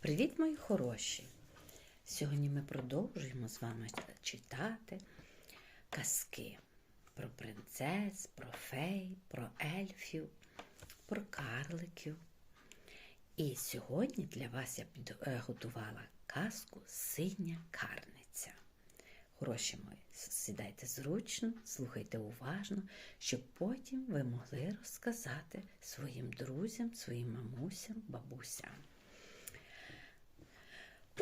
Привіт, мої хороші! Сьогодні ми продовжуємо з вами читати казки про принцес, про фей, про ельфів, про карликів. І сьогодні для вас я підготувала казку Синя карниця. Хороші мої, сідайте зручно, слухайте уважно, щоб потім ви могли розказати своїм друзям, своїм мамусям, бабусям.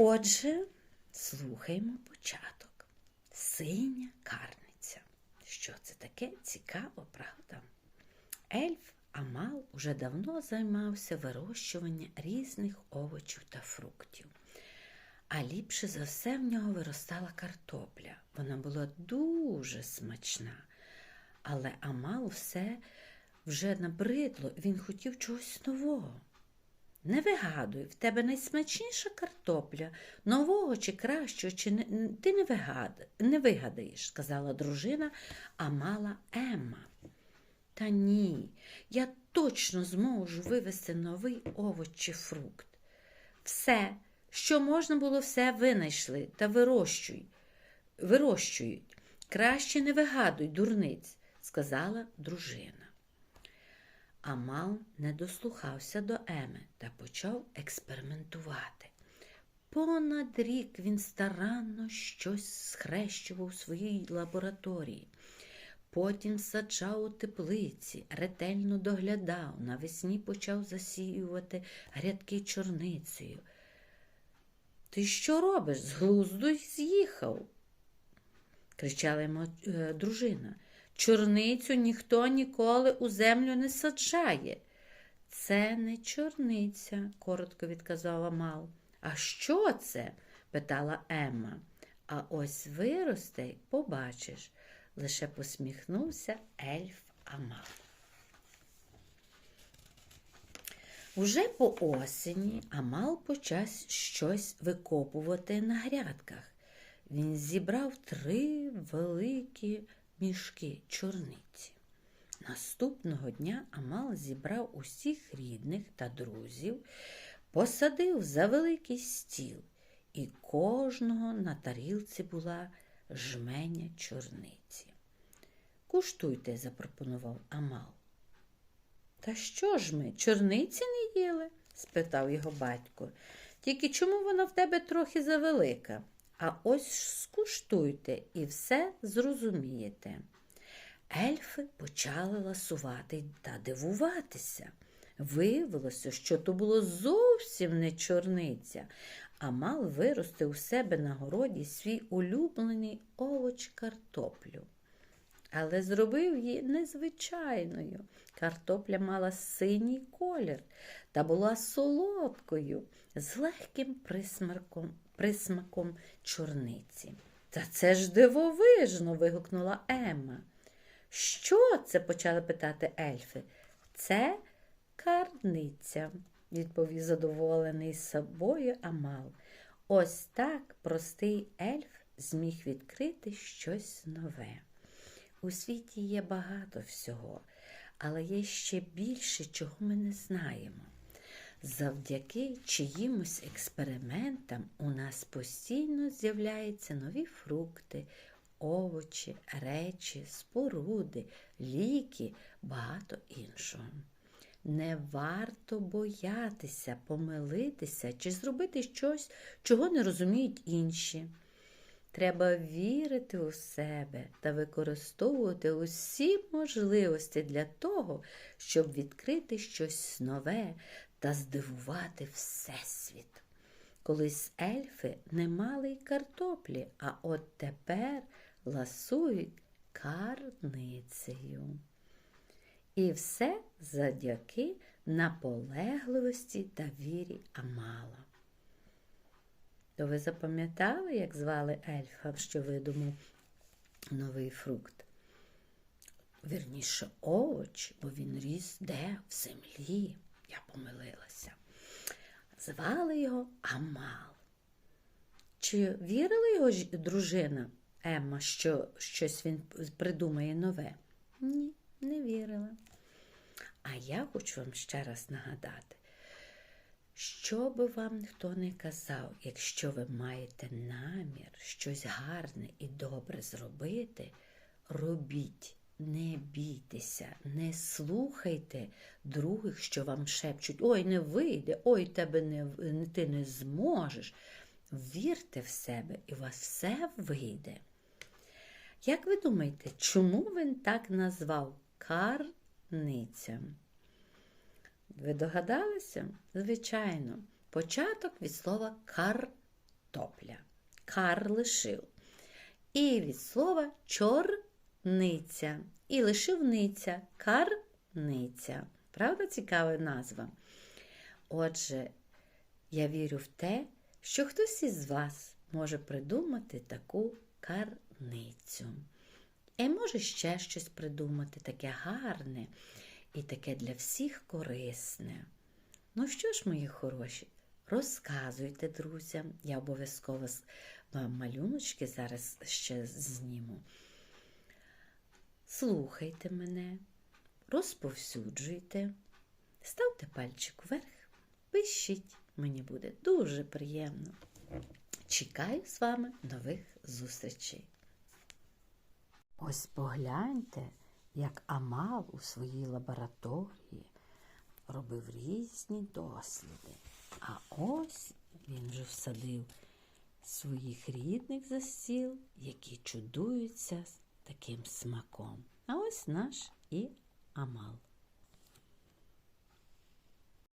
Отже, слухаймо початок. Синя карниця. Що це таке? Цікаво, правда? Ельф Амал уже давно займався вирощуванням різних овочів та фруктів. А ліпше за все в нього виростала картопля. Вона була дуже смачна. Але Амал все вже набридло, він хотів чогось нового. Не вигадуй, в тебе найсмачніша картопля, нового чи кращого, чи не, ти не, вигад, не вигадаєш, сказала дружина, а мала Емма. Та ні, я точно зможу вивести новий овоч чи фрукт. Все, що можна було, все винайшли та вирощуй, вирощують. Краще не вигадуй, дурниць, сказала дружина. Амал не дослухався до Еми та почав експериментувати. Понад рік він старанно щось схрещував у своїй лабораторії. Потім саджав у теплиці, ретельно доглядав, навесні почав засіювати грядки чорницею. Ти що робиш? З глузду з'їхав, кричала йому е, дружина. Чорницю ніхто ніколи у землю не саджає. Це не чорниця, коротко відказала Мал. А що це? питала Емма. А ось виросте побачиш, лише посміхнувся ельф Амал. Уже по осені Амал почав щось викопувати на грядках. Він зібрав три великі мішки чорниці. Наступного дня Амал зібрав усіх рідних та друзів, посадив за великий стіл, і кожного на тарілці була жменя чорниці. Куштуйте, запропонував Амал. Та що ж ми, чорниці не їли? спитав його батько. Тільки чому вона в тебе трохи завелика? А ось скуштуйте і все зрозумієте. Ельфи почали ласувати та дивуватися. Виявилося, що то було зовсім не чорниця, а мал вирости у себе на городі свій улюблений овоч картоплю. Але зробив її незвичайною. Картопля мала синій колір та була солодкою, з легким присмаком присмаком чорниці. Та це ж дивовижно. вигукнула Емма. Що це? почали питати ельфи. Це карниця, відповів задоволений собою Амал. Ось так простий ельф зміг відкрити щось нове. У світі є багато всього, але є ще більше, чого ми не знаємо. Завдяки чиїмось експериментам у нас постійно з'являються нові фрукти, овочі, речі, споруди, ліки, багато іншого. Не варто боятися, помилитися чи зробити щось, чого не розуміють інші. Треба вірити у себе та використовувати усі можливості для того, щоб відкрити щось нове та здивувати Всесвіт. Колись ельфи не мали й картоплі, а от тепер ласують карницею. І все завдяки наполегливості та вірі Амала. То ви запам'ятали, як звали ельфа, що видумав новий фрукт? Вірніше овоч, бо він ріс де в землі. Я помилилася. Звали його Амал. Чи вірила його дружина Емма, що щось він придумає нове? Ні, не вірила. А я хочу вам ще раз нагадати, Що би вам ніхто не казав, якщо ви маєте намір щось гарне і добре зробити, робіть, не бійтеся, не слухайте других, що вам шепчуть, ой, не вийде, ой, тебе не, ти не зможеш. Вірте в себе, і у вас все вийде. Як ви думаєте, чому він так назвав карниця? Ви догадалися? Звичайно, початок від слова картопля. Кар лишив. І від слова чорниця. І лишивниця, карниця. Правда, цікава назва? Отже, я вірю в те, що хтось із вас може придумати таку карницю. І може ще щось придумати таке гарне і таке для всіх корисне. Ну що ж, мої хороші, розказуйте друзям. Я обов'язково вам малюночки зараз ще зніму. Слухайте мене, розповсюджуйте, ставте пальчик вверх, пишіть, мені буде дуже приємно. Чекаю з вами нових зустрічей. Ось погляньте, як Амал у своїй лабораторії робив різні досліди. А ось він вже всадив своїх рідних за стіл, які чудуються таким смаком. А ось наш і Амал.